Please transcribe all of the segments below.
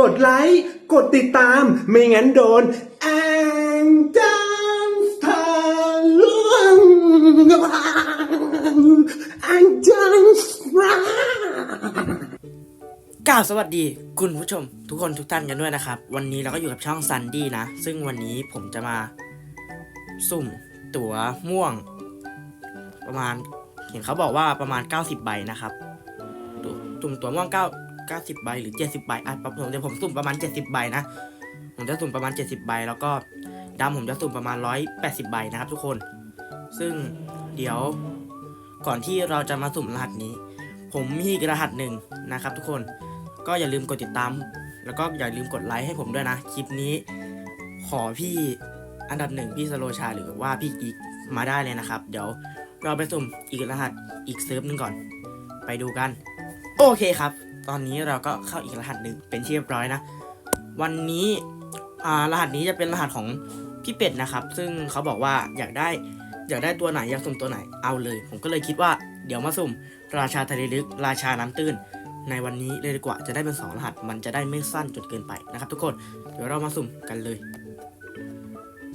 กดไลค์ กดติดตาม ไม่งั้นโดน แองจังทะลวงแองจังกล่าวสวัสดีคุณผู้ชม ทุกคนทุกท่านกันด้วยนะครับ วันนี้เราก็อยู่กับช่องซันดี้นะ ซึ่งวันนี้ผมจะมา สุ่มตั๋วม่วง ประมาณ เห็นเขาบอกว่าประมาณ 90 ใบนะครับตุ่มตั๋วม่วง9 90 ใบหรือ 70 ใบอะผมเดี๋ยวผมสุ่มประมาณ 70 ใบนะ ผมจะสุ่มประมาณ 70 ใบ แล้วก็ดำผมจะสุ่มประมาณ 180 ใบนะครับทุกคน ซึ่งเดี๋ยวก่อนที่เราจะมาสุ่มรหัสนี้ ผมมีกรหัสหนึ่งนะครับ ทุกคน ก็อย่าลืมกดติดตาม แล้วก็อย่าลืมกดไลค์ให้ผมด้วยนะ คลิปนี้ ขอพี่อันดับหนึ่งพี่สโลชาหรือว่าพี่อีกมาได้เลยนะครับ เดี๋ยวเราไปสุ่มอีกรหัสอีกเซิร์ฟหนึ่งก่อน ไปดูกัน โอเคครับ ตอนนี้เราก็เข้าอีกรหัสหนึ่งเป็นที่เรียบร้อยนะ วันนี้อ่ารหัสนี้จะเป็นรหัสของพี่เป็ดนะครับ ซึ่งเขาบอกว่าอยากได้อยากได้ตัวไหนอยากสุ่มตัวไหนเอาเลย ผมก็เลยคิดว่าเดี๋ยวมาสุ่ม ราชาทะเลลึก ราชาน้ำตื้น ในวันนี้เลยดีกว่าจะได้เป็นสองรหัส มันจะได้ไม่สั้นจนเกินไปนะครับทุกคนเดี๋ยวเรามาสุ่มกันเลย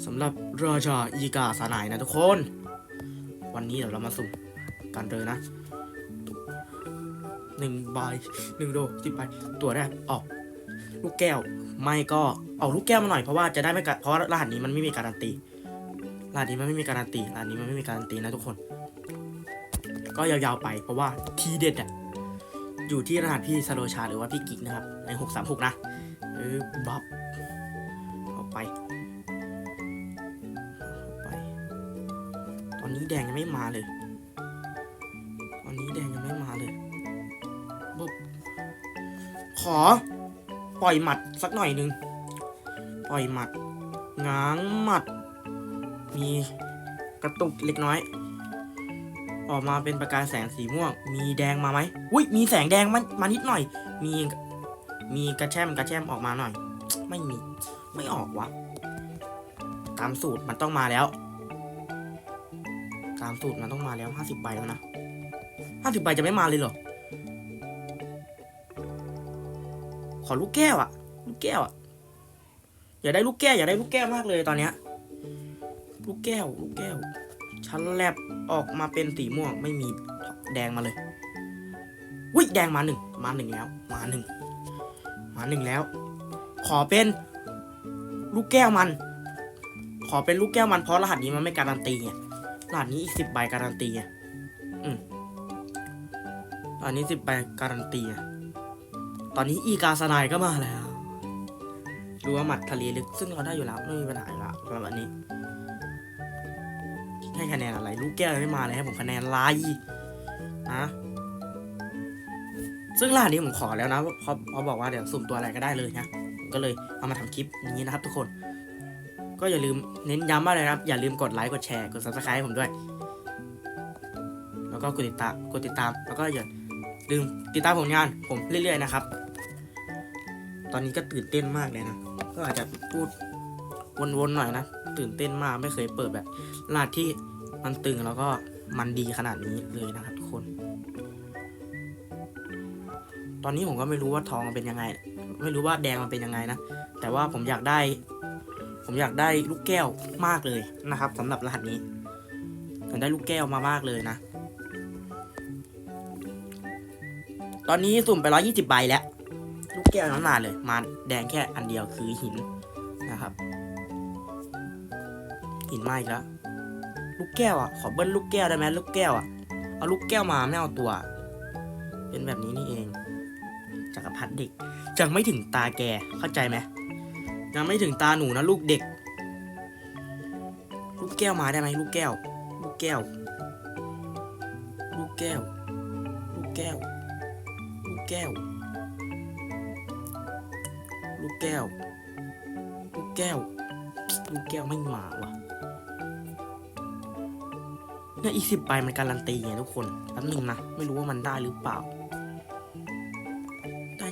สำหรับราชาอีกาสาหนายนะทุกคน วันนี้เดี๋ยวเรามาสุ่มกันเลยนะ หนึ่งใบหนึ่งโดสิบใบตัวแรกออก ลูกแก้ว ไม่ก็เอาลูกแก้วมาหน่อยเพราะว่าจะได้ไม่กะเพราะรหัสนี้มันไม่มีการันตีรหัสนี้มันไม่มีการันตีรหัสนี้มันไม่มีการันตีนะทุกคน ก็ยาวๆไปเพราะว่าทีเด็ดอะอยู่ที่รหัสพี่สโลชาหรือว่าพี่กิ๊กนะครับในหกสามหกนะเออบับเอาไปเอาไป ตอนนี้แดงยังไม่มาเลย ขอ ปล่อยหมัดสักหน่อยหนึ่งปล่อยหมัดง้างหมัด มีกระตุกเล็กน้อย ออกมาเป็นประกายแสงสีม่วง มีแดงมาไหมอุ้ยมีแสงแดงมามานิดหน่อย มีมีกระแช่มกระแช่มออกมาหน่อย ไม่มีไม่ออกวะตามสูตรมันต้องมาแล้ว ตามสูตรมันต้องมาแล้วห้าสิบใบแล้วนะห้าสิบใบจะไม่มาเลยเหรอ ขอลูกแก้วอะลูกแก้วอะอยากได้ลูกแก้วอยากได้ลูกแก้วมากเลยตอนเนี้ย ลูกแก้ว ลูกแก้ว ชั้นแลบออกมาเป็นสีม่วงไม่มีแดงมาเลยวิแดงมาหนึ่งมาหนึ่งแล้ว มาหนึ่งมาหนึ่งแล้ว ขอเป็น ลูกแก้วมัน ขอเป็นลูกแก้วมันเพราะรหัสนี้มันไม่การันตีไงรหัสนี้อีกสิบใบการันตีไงอืมรหัสนี้สิบใบการันตีไง ตอนนี้อีกาสนายก็มาแล้วดูว่าหมัดทะเลลึกซึ่งเราได้อยู่แล้วไม่มีปัญหาอยู่แล้วสำหรับอันนี้ให้คะแนนอะไรลูกแก้วไม่มาเลยให้ผมคะแนนไลน์นะซึ่งรหัสนี้ผมขอแล้วนะเพราะเขาบอกว่าเดี๋ยวสุ่มตัวอะไรก็ได้เลยนะผมก็เลยเอามาทำคลิปนี้นะครับ ทุกคน ก็อย่าลืมเน้นย้ำว่าอะไรนะครับ อย่าลืมกดไลค์กดแชร์กด subscribe ให้ผมด้วย แล้วก็กดติดตามกดติดตาม แล้วก็อย่าลืมติดตามผลงานผมเรื่อยๆนะครับ ตอนนี้ก็ตื่นเต้นมากเลยนะ ก็อาจจะพูดวนๆหน่อยนะ ตื่นเต้นมากไม่เคยเปิดแบบรหัสที่มันตึงแล้วก็มันดีขนาดนี้เลยนะครับทุกคน ตอนนี้ผมก็ไม่รู้ว่าทองมันเป็นยังไง ไม่รู้ว่าแดงมันเป็นยังไงนะ แต่ว่าผมอยากได้ ผมอยากได้ลูกแก้วมากเลยนะครับสำหรับรหัสนี้ ผมได้ลูกแก้วมามากเลยนะ ตอนนี้สุ่มไปร้อยี่สิบใบแล้ว ลูกแก้วนั้นมาเลย มาแดงแค่อันเดียวคือหินนะครับ หินมาอีกแล้ว ลูกแก้วอะ ขอเบิ้ลลูกแก้วได้ไหมลูกแก้วอะ เอาลูกแก้วมาไม่เอาตัว เป็นแบบนี้นี่เอง จักรพรรดิเด็กยังไม่ถึงตาแก เข้าใจไหมยังไม่ถึงตาหนูนะลูกเด็ก ลูกแก้วมาได้ไหมลูกแก้ว ลูกแก้ว ลูกแก้ว ลูกแก้ว ลูกแก้ว ลูกแก้ว ลูกแก้ว ลูกแก้วไม่มาว่ะเนี่ยอีสิบใบมันการันตีไงทุกคนแป๊บนึงนะ ไม่รู้ว่ามันได้หรือเปล่า ได้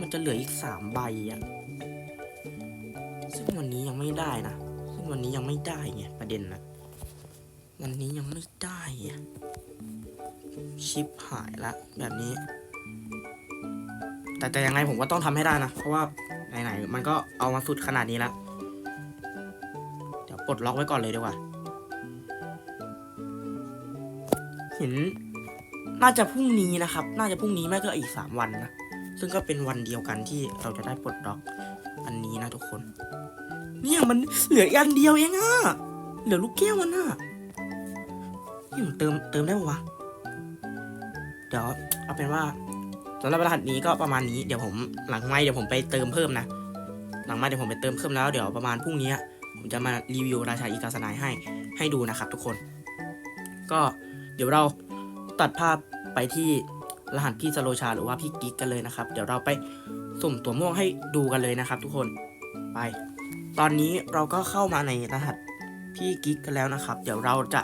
มันจะเหลืออีกสามใบอะ ซึ่งวันนี้ยังไม่ได้นะ ซึ่งวันนี้ยังไม่ได้ไงประเด็นนะ วันนี้ยังไม่ได้อะ ชิปหายละแบบนี้ แต่แต่ยังไงผมก็ต้องทำให้ได้นะ เพราะว่า ไหนๆมันก็เอามาสุดขนาดนี้แล้วเดี๋ยวปลดล็อกไว้ก่อนเลยดีกว่า เห็น น่าจะพรุ่งนี้นะครับ น่าจะพรุ่งนี้ไม่ก็อีกสามวันนะ ซึ่งก็เป็นวันเดียวกันที่เราจะได้ปลดล็อก อันนี้นะทุกคน เนี่ยมันเหลืออันเดียวเองอะเหลือลูกแก้วมันอะนี่ผมเติมเติมได้ปะวะ เดี๋ยวเอาเป็นว่า สำหรับรหัสนี้ก็ประมาณนี้เดี๋ยวผมหลังไม่เดี๋ยวผมไปเติมเพิ่มนะ หลังไม่เดี๋ยวผมไปเติมเพิ่มแล้วเดี๋ยวประมาณพรุ่งนี้ผมจะมารีวิวราชาอีกาสนายให้ให้ดูนะครับทุกคน ก็เดี๋ยวเราตัดภาพไปที่รหัสพี่สโลชาหรือว่าพี่กิ๊กกันเลยนะครับ เดี๋ยวเราไปสุ่มตัวม่วงให้ดูกันเลยนะครับ ทุกคนไป ตอนนี้เราก็เข้ามาในรหัสพี่กิ๊กกันแล้วนะครับ เดี๋ยวเราจะ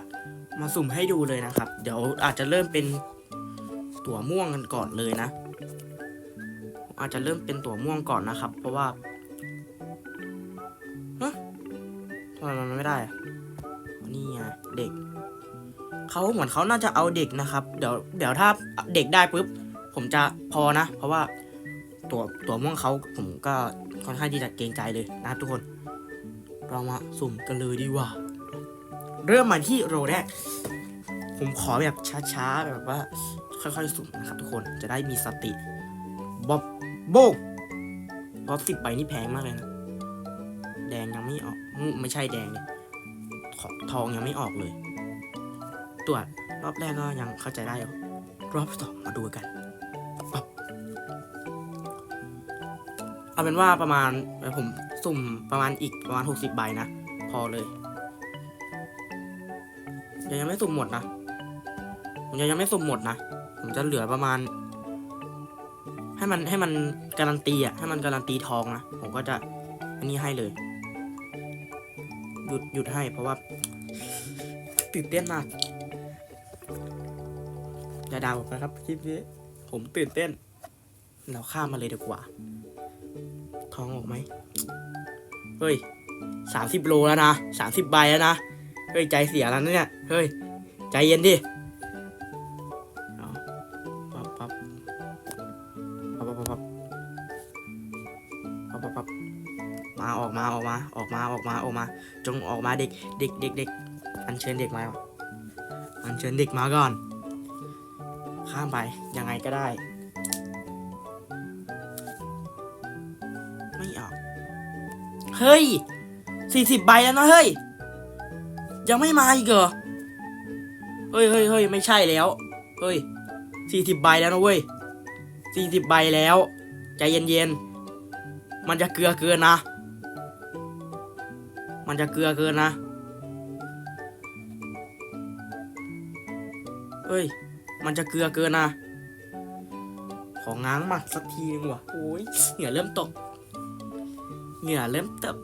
มาสุ่มให้ดูเลยนะครับ เดี๋ยวอาจจะเริ่มเป็นตัวม่วงกันก่อนเลยนะ อาจจะเริ่มเป็นตัวม่วงก่อนนะครับ เพราะว่าฮะทำไมมันไม่ได้ นี่ไงเด็ก เขาเหมือนเขาน่าจะเอาเด็กนะครับ เดี๋ยวเดี๋ยวถ้าเด็กได้ปุ๊บ ผมจะพอนะ เพราะว่าตัวตัวม่วงเขาผมก็ค่อนข้างที่จะเกรงใจเลยนะครับทุกคน เรามาสุ่มกันเลยดีกว่า เริ่มมาที่โรแรก ผมขอแบบช้าๆ แบบว่า ค่อยๆ สุ่มนะครับทุกคนจะได้มีสติบ๊อบ โบกเพราะสิบใบนี่แพงมากเลยนะ แดงยังไม่ออก ไม่ใช่แดงเนี่ยทองยังไม่ออกเลย ตรวจรอบแรกก็ยังเข้าใจได้อยู่รอบสองมาดูกัน เอาเป็นว่าประมาณผมสุ่มประมาณอีกประมาณหกสิบใบนะ พอเลยเดี๋ยวยังไม่สุ่มหมดนะ ผมจะยังไม่สุ่มหมดนะ ผมจะเหลือประมาณ ให้มันให้มันการันตีอะให้มันการันตีทองนะผมก็จะอันนี้ให้เลย หยุดหยุดให้เพราะว่าตื่นเต้นมากอย่าด่าผมนะครับคลิปนี้ผมตื่นเต้น เราข้ามมาเลยดีกว่า ทองออกไหมเฮ้ยสามสิบโลแล้วนะสามสิบใบแล้วนะเฮ้ยใจเสียแล้วนะเนี่ยเฮ้ยใจเย็นดิับปั๊บปั๊บปั๊บปั๊บปั๊บมาออกมาออกมาออกมาออกมาออกมา จงออกมาเด็กเด็กเด็กเด็กอันเชิญเด็กมาอันเชิญเด็กมาก่อน ข้ามไปยังไงก็ได้ ไม่ออกเฮ้ยสี่สิบใบแล้วนะเฮ้ยยังไม่มาอีกเหรอเฮ้ยเฮ้ยเฮ้ยไม่ใช่แล้ว เฮ้ยสี่สิบใบแล้วนะเว้ย สี่สิบใบแล้ว ใจเย็นๆ มันจะเกลือเกินนะ มันจะเกลือเกินนะเฮ้ย มันจะเกลือเกินนะ ของง้างมาสักทีนึงว่ะโอ้ยเหงื่อเริ่มตก เหงื่อเริ่มตก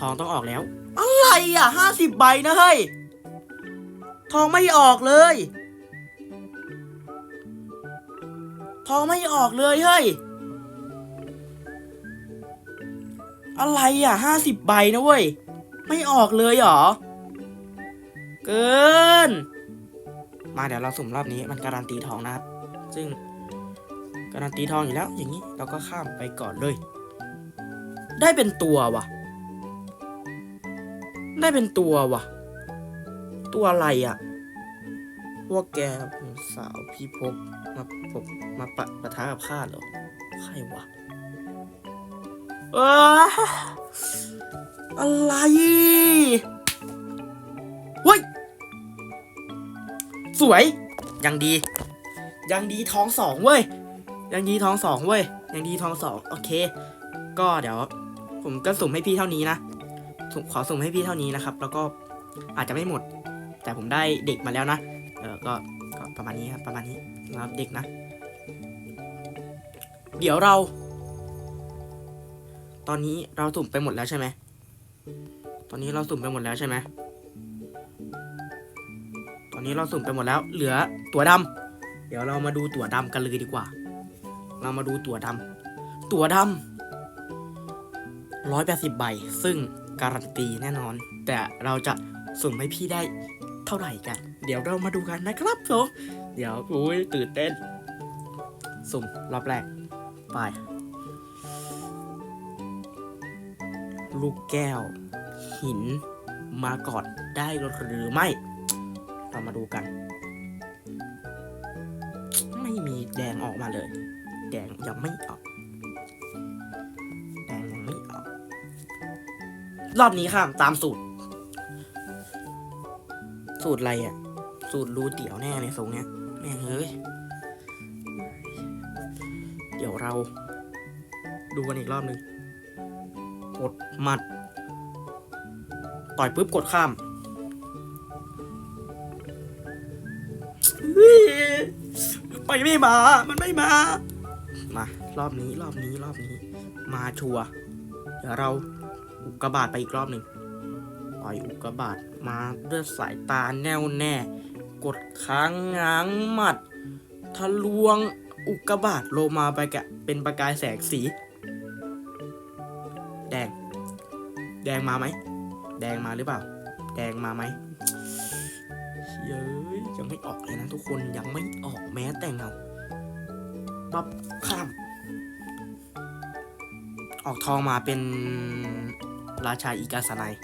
ทองต้องออกแล้ว อะไรอะห้าสิบใบนะเฮ้ย ทองไม่ออกเลย อไม่ออกเลยเฮ้ย อะไรอะห้าสิบใบนะเว้ย ไม่ออกเลยเหรอ เกิน มาเดี๋ยวเราสุ่มรอบนี้มันการันตีทองนะครับ ซึ่งการันตีทองอยู่แล้ว อย่างนี้เราก็ข้ามไปก่อนเลย ได้เป็นตัวว่ะได้เป็นตัวว่ะตัวอะไรอะ พวกแกสาวพี่พก มาพบมาปะปะทะกับข้าเหรอใครวะเอออะไรเฮ้ยสวย ยังดี ยังดีทองสองเว้ย ยังดีทองสองเว้ย ยังดีทองสองโอเค ก็เดี๋ยว ผมก็สุ่มให้พี่เท่านี้นะสุ่มขอสุ่มให้พี่เท่านี้นะครับ แล้วก็อาจจะไม่หมด แต่ผมได้เด็กมาแล้วนะเออก็ ก็ประมาณนี้ครับประมาณนี้สำหรับเด็กนะ เดี๋ยวเรา ตอนนี้เราสุ่มไปหมดแล้วใช่ไหมตอนนี้เราสุ่มไปหมดแล้วใช่ไหมตอนนี้เราสุ่มไปหมดแล้ว เหลือตัวดำเดี๋ยวเรามาดูตัวดำกันเลยดีกว่า เรามาดูตัวดำตัวดำร้อยแปดสิบใบ ซึ่งการันตีแน่นอน แต่เราจะสุ่มให้พี่ได้เท่าไหร่กัน เดี๋ยวเรามาดูกันนะครับผมเดี๋ยวอุ้ยตื่นเต้น สุ่มรอบแรก ไป ลูกแก้ว หิน มาก่อนได้หรือไม่ เรามาดูกัน ไม่มีแดงออกมาเลย แดงยังไม่ออก แดงยังไม่ออก รอบนี้ค่ะตามสูตร สูตรอะไรอะ่ะ สูตรรูเตี๋ยวแน่เลยทรงเนี้ยแม่เฮ้ย เดี๋ยวเรา ดูกันอีกรอบหนึ่งกดหมัด ต่อยปุ๊บกดข้ามเฮ้ยไปไม่มา มันไม่มา มารอบนี้รอบนี้รอบนี้ มาชัวเดี๋ยวเราอุกกาบาตไปอีกรอบหนึ่งปล่อยอุกกาบาตมาด้วยสายตาแน่วแน่ กดค้างง้างหมัด ทะลวงอุกกาบาตโลมาไปกะเป็นประกายแสงสี แดง แดงมาไหม แดงมาหรือเปล่า แดงมาไหมเย้ยยังไม่ออกเลยนะทุกคนยังไม่ออกแม้แต่เงาปับข้ามออกทองมาเป็นราชาอีกาสนัย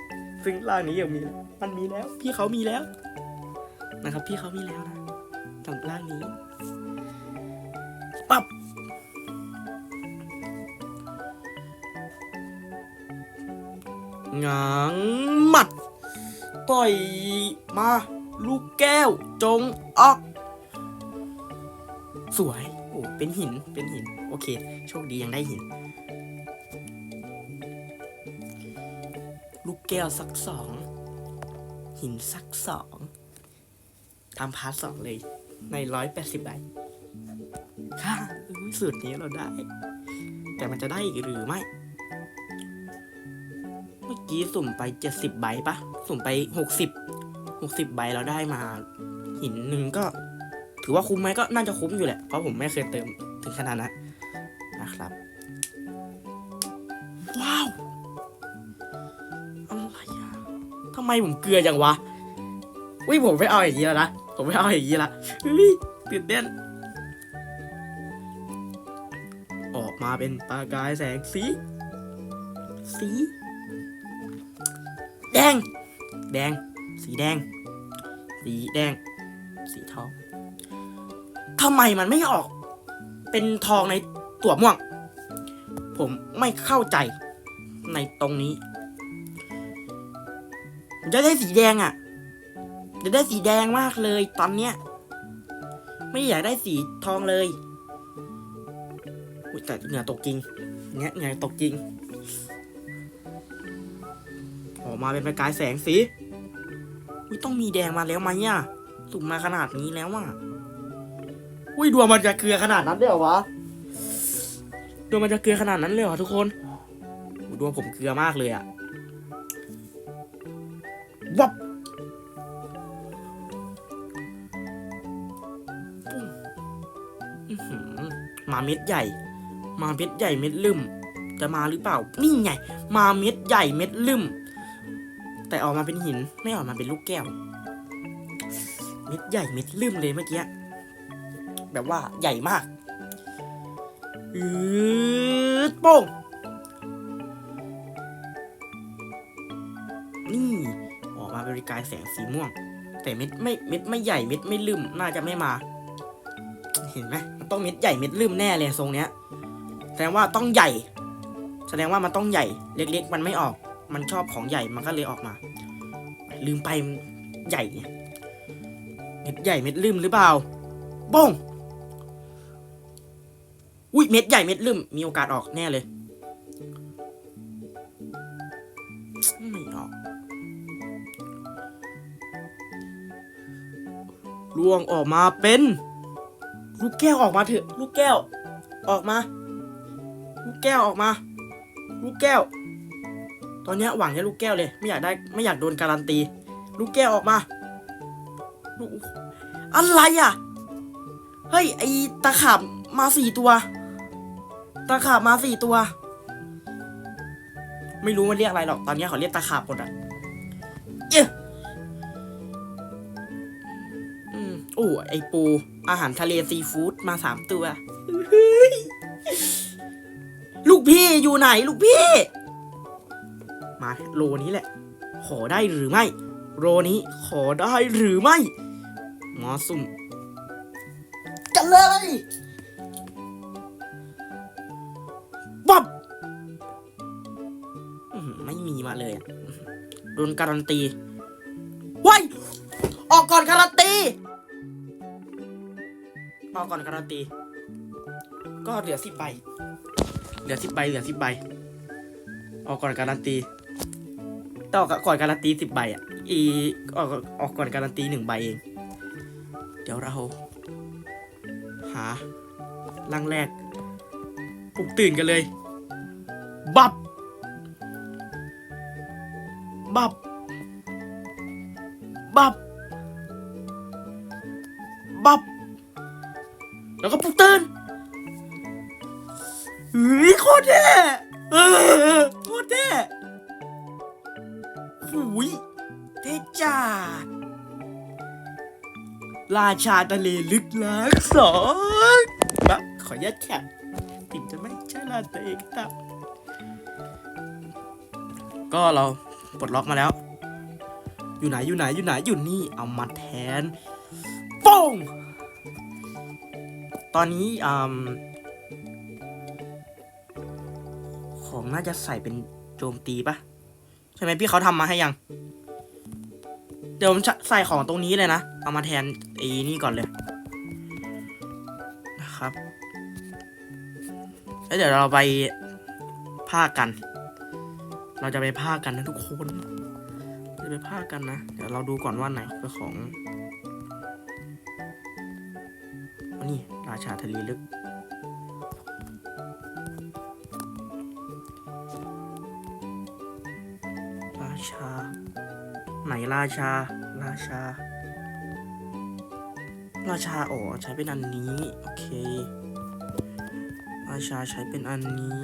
ซึ่งร่างนี้ยังมี มันมีแล้ว พี่เขามีแล้ว นะครับ พี่เขามีแล้วนะสำหรับร่างนี้ปับหงางหมัด ต่อยมา ลูกแก้ว จงออก สวย โอ้ เป็นหิน เป็นหิน โอเค โชคดียังได้หิน ลูกแก้วสักสอง หินสักสอง ทำพาร์ทสองเลย ในร้อยแปดสิบใบค่ะอุ๊ยสูตรนี้เราได้ แต่มันจะได้อีกหรือไม่ เมื่อกี้สุ่มไปเจ็ดสิบใบปะสุ่มไปหกสิบหกสิบใบเราได้มา หินหนึ่งก็ ถือว่าคุ้มไหมก็น่าจะคุ้มอยู่แหละ เพราะผมไม่เคยเติมถึงขนาดนั้นนะครับ ว้าวอะไรอะทำไมผมเกลือจังวะวิผมไม่เอาอย่างนี้แล้วนะ ผมไม่เอาอย่างนี้ละตื่นเต้น ออกมาเป็นประกายแสงสี สี แดง แดง สีแดง สีแดง สีทองทำไมมันไม่ออก เป็นทองในตัวม่วง ผมไม่เข้าใจในตรงนี้ จะได้สีแดงอะ่ะ จะได้สีแดงมากเลย ตอนเนี้ย ไม่อยากได้สีทองเลยอุ้ยแต่เหงื่อตกจริงเนี้ยเหงื่อตกจริงออกมาเป็นประกายแสงสีอุ้ยต้องมีแดงมาแล้วไหมอะสุ่มมาขนาดนี้แล้วอะอุ้ยดวงมันจะเกลือขนาดนั้นเลยเหรอวะดวงมันจะเกลือขนาดนั้นเลยเหรอทุกคนดวงผมเกลือมากเลยอะวับ มาเม็ดใหญ่ มาเม็ดใหญ่เม็ดลืมจะมาหรือเปล่า นี่ไง มาเม็ดใหญ่เม็ดลืมแต่ออกมาเป็นหินไม่ออกมาเป็นลูกแก้ว เม็ดใหญ่เม็ดลืมเลยเมื่อกี้แบบว่าใหญ่มากอืดโป้งนี่ออกมาเป็นประกายแสงสีม่วง แต่เม็ดไม่เม็ดไม่ใหญ่เม็ดไม่ลืมน่าจะไม่มา เห็นไหมมันต้องเม็ดใหญ่เม็ดลืมแน่เลยทรงเนี้ย แสดงว่าต้องใหญ่ แสดงว่ามันต้องใหญ่ เล็กๆ มันไม่ออก มันชอบของใหญ่ มันก็เลยออกมา ลืมไปใหญ่เนี่ย เม็ดใหญ่เม็ดลืมหรือเปล่าบ้งอุ้ยเม็ดใหญ่เม็ดลืมมีโอกาสออกแน่เลย ไม่ออกลวงออกมาเป็น ลูกแก้วออกมาเถอะ ลูกแก้ว ออกมา ลูกแก้วออกมา ลูกแก้ว ตอนนี้หวังแค่ลูกแก้วเลย ไม่อยากได้ไม่อยากโดนการันตี ลูกแก้วออกมาลูกอะไรอะ เฮ้ยไอตะขาบมาสี่ตัว ตะขาบมาสี่ตัว ไม่รู้มันเรียกอะไรหรอกตอนนี้เขาเรียกตะขาบหมดอะเอ๊ะอืมโอ้ไอปู อาหารทะเลซีฟู้ดมาสามตัวเฮ้ยพี่อยู่ไหนลูกพี่ มาโลนี้แหละ ขอได้หรือไม่โรนี้ขอได้หรือไม่หมอสุ่มกันเลยบ๊อบไม่มีมาเลยโดนการันตีว้ายออกก่อนการันตี ออกก่อนการันตี ก็เหลือสิบใบ เหลือสิบใบเหลือสิบใบ ออกก่อนการันตีต่อก่อนการันตีสิบใบอะ อีออกออกก่อนการันตีหนึ่งใบเอง เดี๋ยวเรา หาลังแรกปลุกตื่นกันเลย บับ บับ บับบั แล้วก็ปลุกตื่นเฮ้ยโคตรเท่โคตรเท่หุยเทจัดราชาทะเลลึกลักสองบะขอยัดแคปถึงจะไม่ใช่ลาตัวเองตับก็เราปลดล็อกมาแล้ว อยู่ไหนอยู่ไหนอยู่ไหนอยู่นี่ เอามาแทนป้ง ตอนนี้ของน่าจะใส่เป็นโจมตีปะใช่ไหมพี่เขาทำมาให้ยัง เดี๋ยวผมใส่ของตรงนี้เลยนะ เอามาแทนไอ้นี่ก่อนเลย นะครับ แล้วเดี๋ยวเราไปภาคกัน เราจะไปภาคกันนะทุกคน จะไปภาคกันนะ เดี๋ยวเราดูก่อนว่าไหนเป็นของ นนี่ราชาทะเลลึก ราชา ไหนราชา ราชา ราชาอ๋อใช้เป็นอันนี้ โอเค ราชาใช้เป็นอันนี้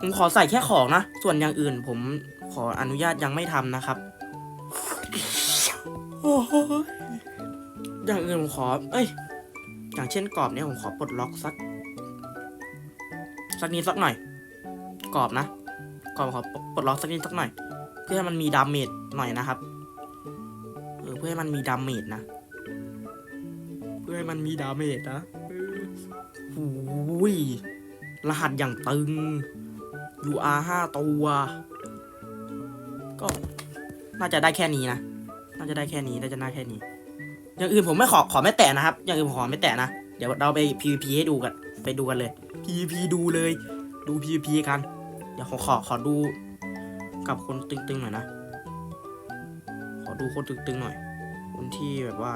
ผมขอใส่แค่ของนะ ส่วนอย่างอื่นผมขออนุญาตยังไม่ทำนะครับ ขอ เอ้ย อย่างเช่นกรอบเนี่ยผมขอปลดล็อกสัก สักนิดสักหน่อย กรอบนะก่อนขอปลดล็อกสักนิดสักหน่อย เพื่อให้มันมีดาเมจหน่อยนะครับ เออ เพื่อให้มันมีดาเมจนะ เพื่อให้มันมีดาเมจนะหูยรหัสอย่างตึง UR ห้าตัว ก็น่าจะได้แค่นี้นะ น่าจะได้แค่นี้ น่าจะได้แค่นี้ อย่างอื่นผมไม่ขอขอไม่แตะนะครับ อย่างอื่นผมขอไม่แตะนะ เดี๋ยวเราไป PVP ให้ดูกัน ไปดูกันเลย PVP ดูเลย ดู PVP กัน เดี๋ยวขอขอขอดูกับคนตึงๆหน่อยนะ ขอดูคนตึงๆหน่อย คนที่แบบว่า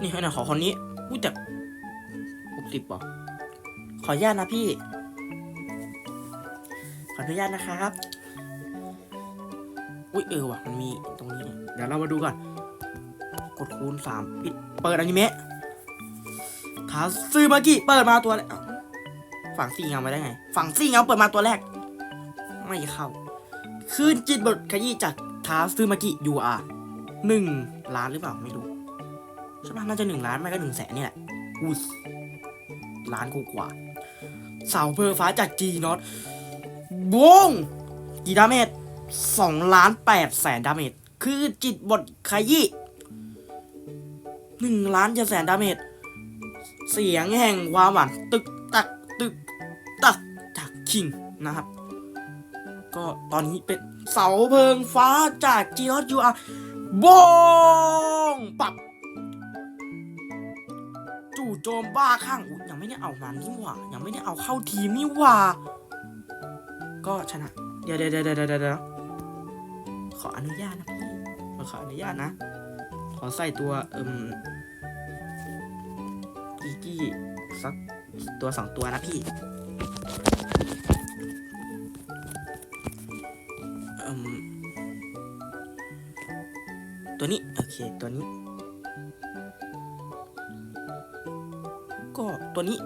นี่ให้หน่อยขอคนนี้อุ้ยแต่หกสิบป่ะขออนุญาตนะพี่ ขออนุญาตนะครับ อุ้ยเออว่ะมันมีตรงนี้ เดี๋ยวเรามาดูก่อน กดคูณสามปิดเปิดอนิเมะคาซึมากิเปิดมาตัวแรกฝั่งซี่เงามาได้ไง ฝั่งซี่เงาเปิดมาตัวแรก ไม่เข้าคืนจิตบทขยี้จากทาซึมากิยูอาหนึ่งล้านหรือเปล่าไม่รู้ใช่ปะน่าจะหนึ่งล้านไม่ก็หนึ่งแสนนี่แหละอุ้ยล้านกว่าเสาเพอฟ้าจากจีนอตบงกี่ดาเมจสองล้านแปดแสนดาเมจคือจิตบทขยี้ หนึ่งล้านเจ็ดแสนดาเมจเสียงแห่งความหวานตึกตักตึกตักจากคิงนะครับ ก็ตอนนี้เป็นเสาเพลิงฟ้าจากจีนอตยูอาบงปับ จู่โจมบ้าข้างอุยยังไม่ได้เอามันนี่หว่า ยังไม่ได้เอาเข้าทีมนี่หว่า ก็ชนะ เดี๋ยวเดี๋ยวเดี๋ยวเดี๋ยวเดี๋ยวขออนุญาตนะพี่ขออนุญาตนะ ขอใส่ตัวเอิมกีกี้สักตัวสองตัวนะพี่เอิมตัวนี้ โอเค ตัวนี้ ก็ตัวนี้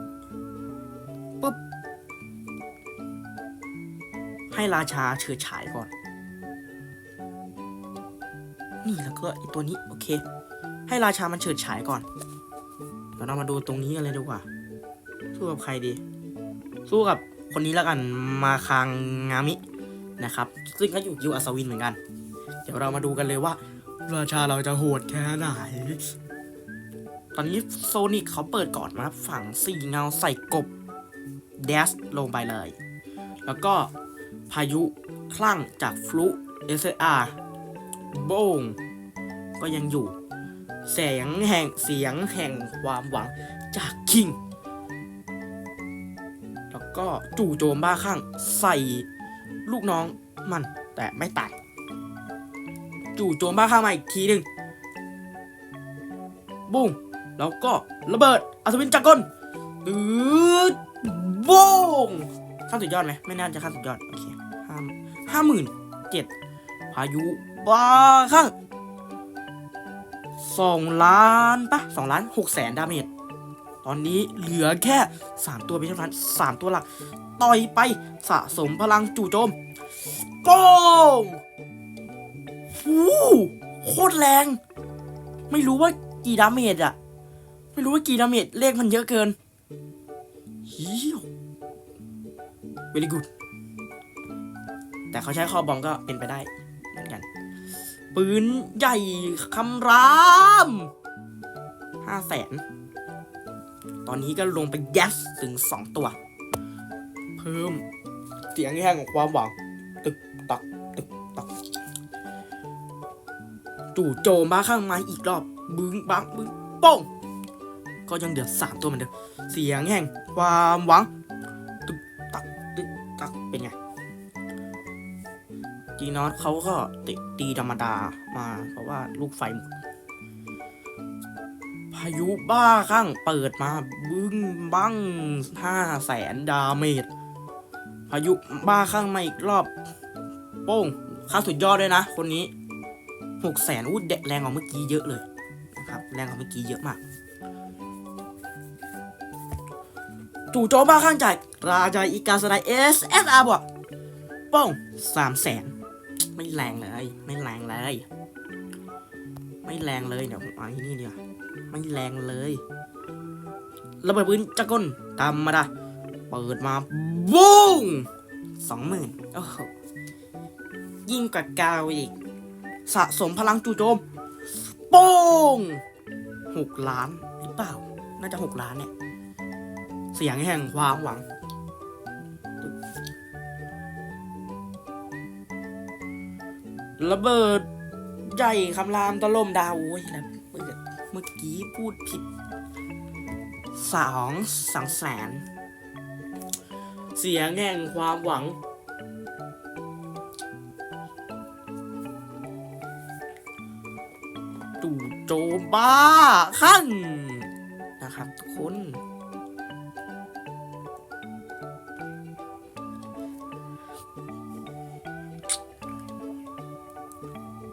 ปุ๊บให้ราชาเฉิดฉายก่อน นี่แล้วก็ไอตัวนี้โอเค ให้ราชามันเฉิดฉายก่อนเดี๋ยวเรามาดูตรงนี้กันเลยดีกว่า สู้กับใครดี สู้กับคนนี้แล้วกันมาคางงามินะครับ ซึ่งก็อยู่กิวอัศวินเหมือนกัน เดี๋ยวเรามาดูกันเลยว่า ราชาเราจะโหดแค่ไหน ตอนนี้โซนิกเขาเปิดก่อนมาฝังสี่เงาใส่กบเดสลงไปเลย แล้วก็พายุคลั่งจากฟลุเอเซอาโบง ก็ยังอยู่เสียงแห่งเสียงแห่งความหวังจากคิง แล้วก็จู่โจมบ้าคลั่งใส่ลูกน้องมันแต่ไม่ตายจู่โจมบ้าคลั่งมาอีกทีหนึ่งบุ้งแล้วก็ระเบิดอัศวินจักรกลตืดโบ้งขั้นสุดยอดไหมไม่น่าจะขั้นสุดยอด โอเคห้าห้าหมื่นเจ็ดพายุบ้าคลั่ง สองล้านปะสองล้านหกแสนดาเมจตอนนี้เหลือแค่สามตัวเป็นเท่านั้นสามตัวหลัก ต่อยไปสะสมพลังจู่โจมโป้งฟูโคตรแรง ไม่รู้ว่ากี่ดาเมจอะไม่รู้ว่ากี่ดาเมจเลขมันเยอะเกินเฮียว very good แต่เขาใช้คอบอมก็เป็นไปได้ ปืนใหญ่คำรามห้าแสน ตอนนี้ก็ลงไปแยสถึงสองตัว เพิ่ม เสียงแห้งของความหวัง ตึกตักตึกตักจู่โจมมาข้างไม้อีกรอบ บึ้งบังบึ้งป้งก็ยังเดือดสามตัวเหมือนเดิม เสียงแห่งความหวัง จีนอตเขาก็ตีตีธรรมดามา เพราะว่าลูกไฟหมด พายุบ้าข้างเปิดมาบึ้งบั้งห้าแสนดาเมจพายุบ้าข้างมาอีกรอบ โป้งค่าสุดยอดเลยนะ คนนี้หกแสนอู้เด็กแรงกว่าเมื่อกี้เยอะเลยนะครับ แรงกว่าเมื่อกี้เยอะมากจู่โจมบ้าข้างจ่ายราชาอีกาสไลเอสเอสอาร์บวกโป้งสามแสน ไม่แรงเลย ไม่แรงเลย ไม่แรงเลยเดี๋ยวผมเอาที่นี่ดีกว่าไม่แรงเลยระเบิดปืนจักรกลตามมาดาเปิดมาบูงสองหมื่นโอ้โหยิ่งกว่ากาวอีก สะสมพลังจู่โจมโป้งหกล้านหรือเปล่า น่าจะหกล้านเนี่ย เสียงแห่งความหวัง ระเบิดใหญ่คำรามตะล่มดาวโอ้ยแล้วเมื่อเมื่อกี้พูดผิดสองสองแสน เสียงแห่งความหวัง ตู่โจมบ้าขั้น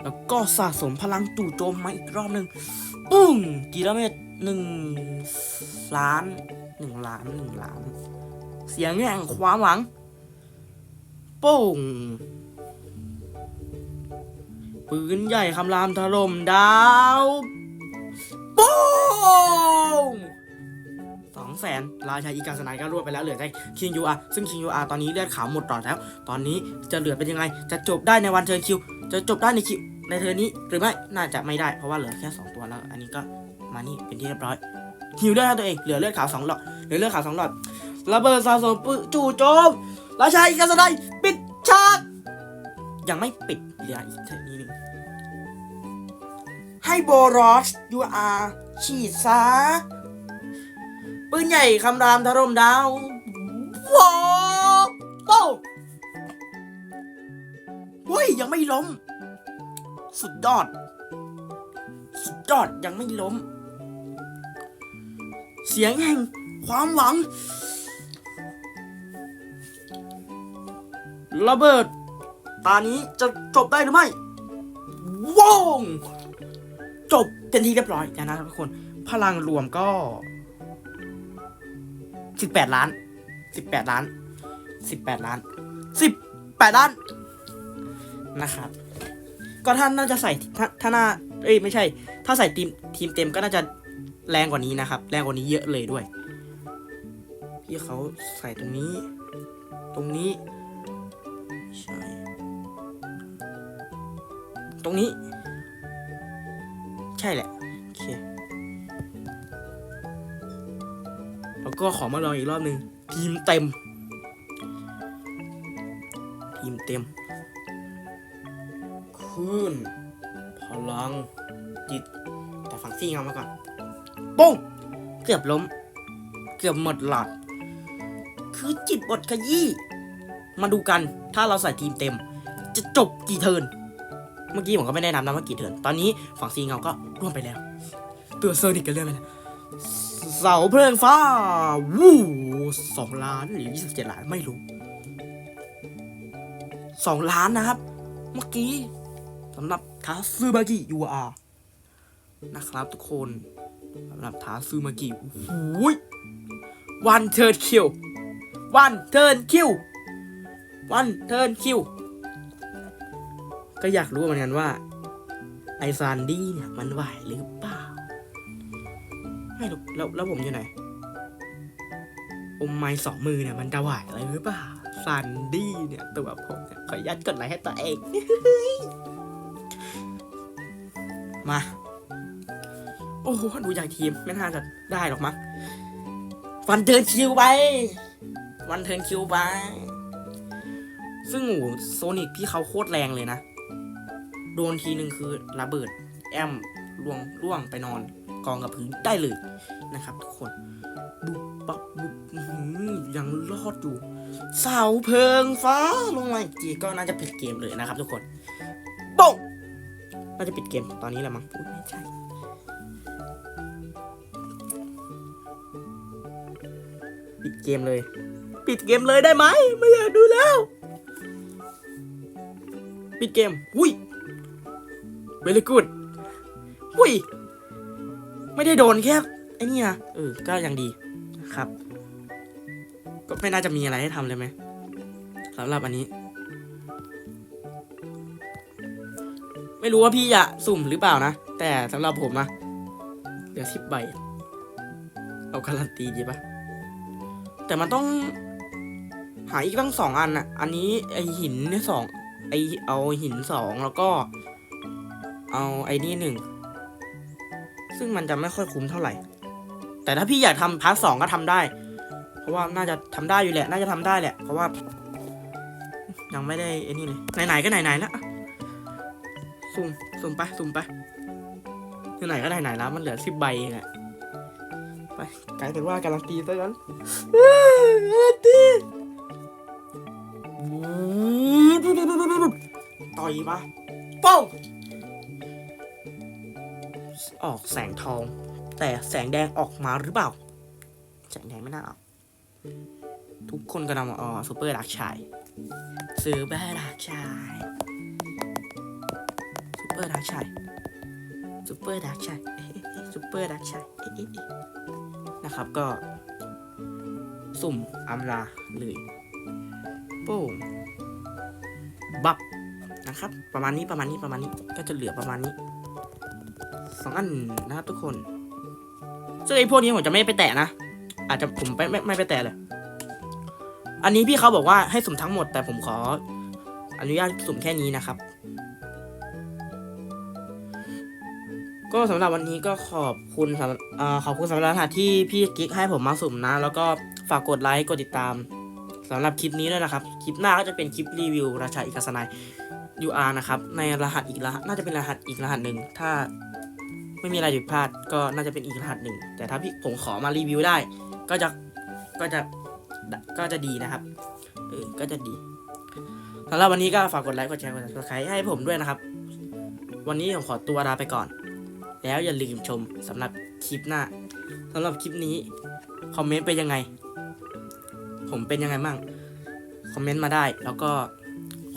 แล้วก็สะสมพลังจู่โจมมาอีกรอบหนึ่งปุ้งกิโลเมตรหนึ่งล้านหนึ่งล้านหนึ่งล้าน เสียงแห่งความหวังโป้งปืนใหญ่คำรามถล่มดาวโป้งสองแสนราชาอีกาสนายก็รวดไปแล้วเหลือแต่คิงยูอาซึ่งคิงยูอาตอนนี้เลือดขาวหมดหลอดแล้ว ตอนนี้จะเหลือเป็นยังไง จะจบได้ในวันเทิร์นคิว จะจบได้ในคิวในเทอร์นี้ หรือไม่น่าจะไม่ได้เพราะว่าเหลือแค่ 2 ตัวแล้ว อันนี้ก็มานี่เป็นที่เรียบร้อยหิวได้แล้วตัวเองเหลือเลือดขาวสองหลอดเหลือเลือดขาวสองหลอดระเบิดสะสมปืนจู่โจมราชาอีกาสไนปิดฉากยังไม่ปิดเหลืออีกเทอนนี้หนึ่งให้โบรอชยูอาฉีดซะปืนใหญ่คำรามทะรมดาว ยังไม่ล้ม สุดยอด สุดยอดยังไม่ล้ม เสียงแห่งความหวัง ระเบิด ตานี้จะจบได้หรือไม่ว้งจบเป็นที่เรียบร้อยแล้วนะครับทุกคน พลังรวมก็สิบแปดล้านสิบแปดล้านสิบแปดล้านสิบแปดล้าน นะครับ ก็ท่านน่าจะใส่ถ้าถ้าหน้าเอ้ยไม่ใช่ ถ้าใส่ทีมทีมเต็มก็น่าจะแรงกว่านี้นะครับ แรงกว่านี้เยอะเลยด้วยพี่เขาใส่ตรงนี้ ตรงนี้ใช่ตรงนี้ ใช่แหละโอเคแล้วก็ขอมาลองอีกรอบหนึ่งทีมเต็ม ทีมเต็ม ขึ้น พลังจิต แต่ฟังซี่เงามาก่อนปุ้งเกือบล้ม เกือบหมดหลอด คือจิตบทขยี้ มาดูกันถ้าเราใส่ทีมเต็ม จะจบกี่เทิร์นเมื่อกี้ผมก็ไม่ได้นับนะว่ากี่เทิร์นตอนนี้ฝั่งซีเงาก็ร่วมไปแล้ว ตัวโซนิกกันเรื่องไปแล้วเสาเพลิงฟ้า วู้สองล้านหรือยี่สิบเจ็ดล้านไม่รู้สองล้านนะครับ เมื่อกี้ำหรับทาซึบากิยูอานะครับทุกคนสำหรับทาซึมากิโอ้หวันเทิร์นคิววันเทิร์นคิววันเทิร์นคิวก็อยากรู้เหมือนกันว่า ไอซานดี้เนี่ยมันไหวหรือเปล่า ไม่รู้แล้วแล้วผมอยู่ไหนอมไม้สองมือเนี่ยมันจะไหวอะไรหรือเปล่าซันดี้เนี่ยตัวผมเนี่ยขออนุญาตกดไลค์ให้ตัวเอง มา โอ้โหดูอย่างทีมไม่น่าจะได้หรอกมั้งวันเทินคิวไป วันเทินคิวไป ซึ่งโอ้โซนิกพี่เขาโคตรแรงเลยนะ โดนทีหนึ่งคือระเบิด แอมล่วงล่วงไปนอนกองกับพื้นได้เลยนะครับ ทุกคนบุบปับบุบหือยังรอดอยู่ เสาเพลิงฟ้าลงมาอีกทีก็น่าจะปิดเกมเลยนะครับทุกคน น่าจะปิดเกมตอนนี้แหละมั้งอุ๊ยไม่ใช่ปิดเกมเลย ปิดเกมเลยได้ไหมไม่อยากดูแล้ว ปิดเกมอุ้ยเวลกูดอุ้ย ไม่ได้โดนแค่ไอ้นี่นะเออ ก็ยังดีครับ ก็ไม่น่าจะมีอะไรให้ทำเลยไหมสำหรับอันนี้ ไม่รู้ว่าพี่จะสุ่มหรือเปล่านะ แต่สำหรับผมนะเหลือสิบใบ เอาการันตีดีปะแต่มันต้องหาอีกตั้งสองอันอะอันนี้ไอหินเนี่ยสองไอเอาหินสองแล้วก็ เอาไอนี่หนึ่งซึ่งมันจะไม่ค่อยคุ้มเท่าไหร่ แต่ถ้าพี่อยากทำพาร์ทสองก็ทำได้ เพราะว่าน่าจะทำได้อยู่แหละ น่าจะทำได้แหละ เพราะว่า ยังไม่ได้ไอ้นี่เลยไหนๆก็ไหนๆแล้วอะ สุ่มสุ่มไปสุ่มไปไหนก็ไหนๆแล้วมันเหลือสิบใบเองอะไปกลายเป็นว่าการันตีซะงั้นการันตีต่อยมาป้องออกแสงทอง แต่แสงแดงออกมาหรือเปล่า แสงแดงไม่น่าออกทุกคนกำลังอ๋อซูเปอร์ดักชายซูเปอร์ดักชาย ร์ดักชายซูเปอร์ดักชายซูเปอร์ดักชายนะครับก็ สุ่มอำลาเลยโป้งบับนะครับ ประมาณนี้ประมาณนี้ประมาณนี้ก็จะเหลือประมาณนี้สองอันนะครับทุกคนซึ่งไอ้พวกนี้ผมจะไม่ไปแตะนะ อาจจะผมไม่ไม่ไม่ไปแตะเลย อันนี้พี่เขาบอกว่าให้สุ่มทั้งหมด แต่ผมขออนุญาตสุ่มแค่นี้นะครับ ก็สำหรับวันนี้ก็ขอบคุณสำหรับขอบคุณสำหรับรหัสที่พี่กิ๊กให้ผมมาสุ่มนะ แล้วก็ฝากกดไลค์กดติดตามสำหรับคลิปนี้ด้วยนะครับ คลิปหน้าก็จะเป็นคลิปรีวิวราชาอิกาสนาย UR นะครับ ในรหัสอีกรหัสน่าจะเป็นรหัสอีกรหัสหนึ่งถ้าไม่มีอะไรผิดพลาดก็น่าจะเป็นอีกรหัสหนึ่งแต่ถ้าพี่ผมขอมารีวิวได้ ก็จะก็จะก็จะดีนะครับเออก็จะดีสำหรับวันนี้ก็ฝากกดไลค์กดแชร์กด subscribe ให้ผมด้วยนะครับ วันนี้ผมขอตัวลาไปก่อน แล้วอย่าลืมชมสำหรับคลิปหน้าสำหรับคลิปนี้ คอมเมนต์เป็นยังไง ผมเป็นยังไงมั่งคอมเมนต์มาได้ แล้วก็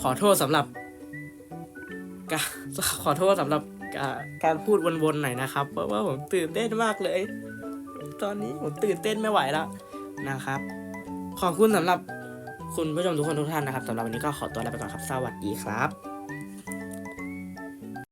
ขอโทษสำหรับขอโทษสำหรับการพูดวนๆหน่อยนะครับ เพราะว่าผมตื่นเต้นมากเลย ตอนนี้ผมตื่นเต้นไม่ไหวแล้วนะครับ ขอบคุณสำหรับคุณผู้ชมทุกคนทุกท่านนะครับสำหรับวันนี้ก็ขอตัวลาไปก่อนครับ สวัสดีครับ